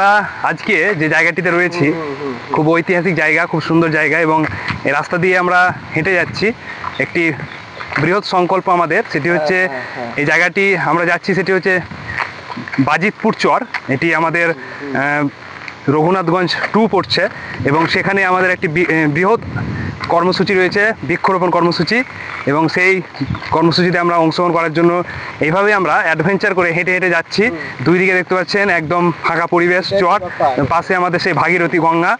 আমরা আজকে যে জায়গাটিতে রয়েছি খুব ঐতিহাসিক জায়গা খুব সুন্দর জায়গা এবং এই রাস্তা দিয়ে আমরা হেঁটে যাচ্ছি। একটি বৃহৎ সংকল্প আমাদের সেটি হচ্ছে এই জায়গাটি আমরা যাচ্ছি সেটি হচ্ছে বাজিতপুর চর। এটি আমাদের রঘুনাথগঞ্জ টু পড়ছে এবং সেখানে আমাদের একটি বৃহৎ কর্মসূচি রয়েছে বৃক্ষরোপণ কর্মসূচি এবং সেই কর্মসূচিতে আমরা অংশগ্রহণ করার জন্য এইভাবে আমরা অ্যাডভেঞ্চার করে হেঁটে হেঁটে যাচ্ছি। দুই দিকে দেখতে পাচ্ছেন একদম ফাঁকা পরিবেশ চট। পাশে আমাদের সেই ভাগীরথী গঙ্গা।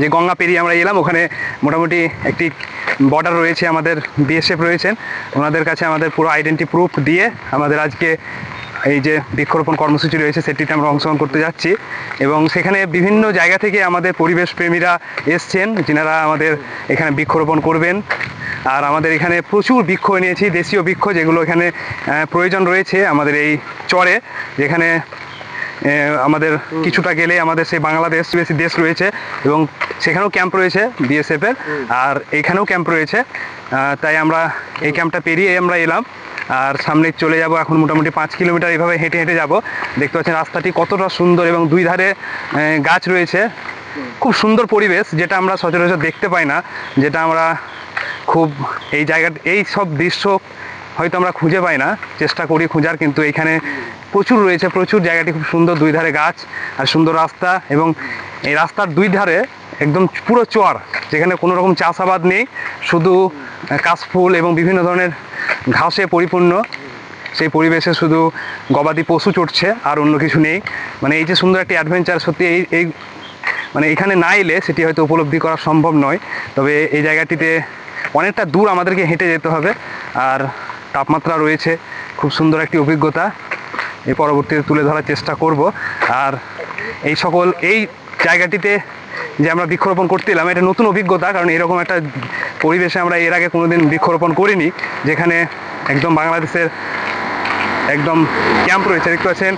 যে গঙ্গা পেরিয়ে আমরা এলাম ওখানে মোটামুটি একটি বর্ডার রয়েছে আমাদের বিএসএফ রয়েছেন। ওনাদের কাছে আমাদের পুরো আইডেন্টি প্রুফ দিয়ে আমাদের আজকে এই যে বৃক্ষরোপণ কর্মসূচি রয়েছে, সেটিতে আমরা অংশগ্রহণ করতে যাচ্ছি। এবং সেখানে বিভিন্ন জায়গা থেকে আমাদের পরিবেশ প্রেমীরা এসছেন, যিনারা আমাদের এখানে বৃক্ষরোপণ করবেন। আর আমাদের এখানে প্রচুর বৃক্ষ এনেছি, দেশীয় বৃক্ষ, যেগুলো এখানে প্রয়োজন রয়েছে আমাদের এই চরে, যেখানে আমাদের কিছুটা গেলে আমাদের সেই বাংলাদেশ বেশি দেশ রয়েছে এবং সেখানেও ক্যাম্প রয়েছে বিএসএফের আর এখানেও ক্যাম্প রয়েছে। তাই আমরা এই ক্যাম্পটা পেরিয়ে আমরা এলাম। আর সামনে চলে যাব এখন মোটামুটি পাঁচ কিলোমিটার এইভাবে হেঁটে হেঁটে যাব। দেখতে পাচ্ছেন রাস্তাটি কতটা সুন্দর এবং দুই ধারে গাছ রয়েছে। খুব সুন্দর পরিবেশ, যেটা আমরা সচরাচর দেখতে পাই না, যেটা আমরা খুব এই জায়গা, এই সব দৃশ্য হয়তো আমরা খুঁজে পাই না, চেষ্টা করি খোঁজার, কিন্তু এখানে প্রচুর রয়েছে, প্রচুর জায়গাটি খুব সুন্দর, দুই ধারে গাছ আর সুন্দর রাস্তা এবং এই রাস্তার দুই ধারে একদম পুরো চর, যেখানে কোনো রকম চাষাবাদ নেই, শুধু কাশফুল এবং বিভিন্ন ধরনের ঘাসে পরিপূর্ণ। সেই পরিবেশে শুধু গবাদি পশু চড়ছে আর অন্য কিছু নেই। মানে এই যে সুন্দর একটি অ্যাডভেঞ্চার সত্যি এই এই মানে এখানে না এলে সেটি হয়তো উপলব্ধি করা সম্ভব নয়। তবে এই জায়গাটিতে অনেকটা দূর আমাদেরকে হেঁটে যেতে হবে আর তাপমাত্রা রয়েছে খুব সুন্দর একটি অভিজ্ঞতা। এই পরবর্তীতে তুলে ধরার চেষ্টা করব। আর এই সকল, এই জায়গাটিতে যে আমরা বৃক্ষরোপণ করতে এলাম এটা নতুন অভিজ্ঞতা, কারণ এরকম একটা পরিবেশে আমরা এর আগে কোনোদিন বৃক্ষরোপণ করিনি, যেখানে একদম বাংলাদেশের একদম ক্যাম্প রয়েছে। দেখতে পাচ্ছেন,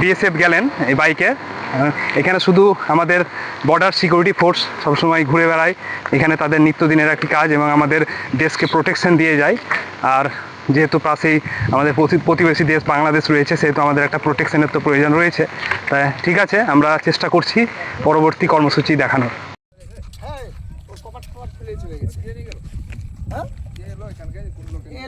বিএসএফ গেলেন এই বাইকে। এখানে শুধু আমাদের বর্ডার সিকিউরিটি ফোর্স সবসময় ঘুরে বেড়ায়। এখানে তাদের নিত্যদিনের একটি কাজ এবং আমাদের দেশকে প্রোটেকশন দিয়ে যায়। আর যেহেতু পাশেই আমাদের প্রতি- প্রতিবেশী দেশ বাংলাদেশ রয়েছে, সেহেতু আমাদের একটা প্রোটেকশনের তো প্রয়োজন রয়েছে। তাই ঠিক আছে, আমরা চেষ্টা করছি পরবর্তী কর্মসূচি দেখানোর। ঠিক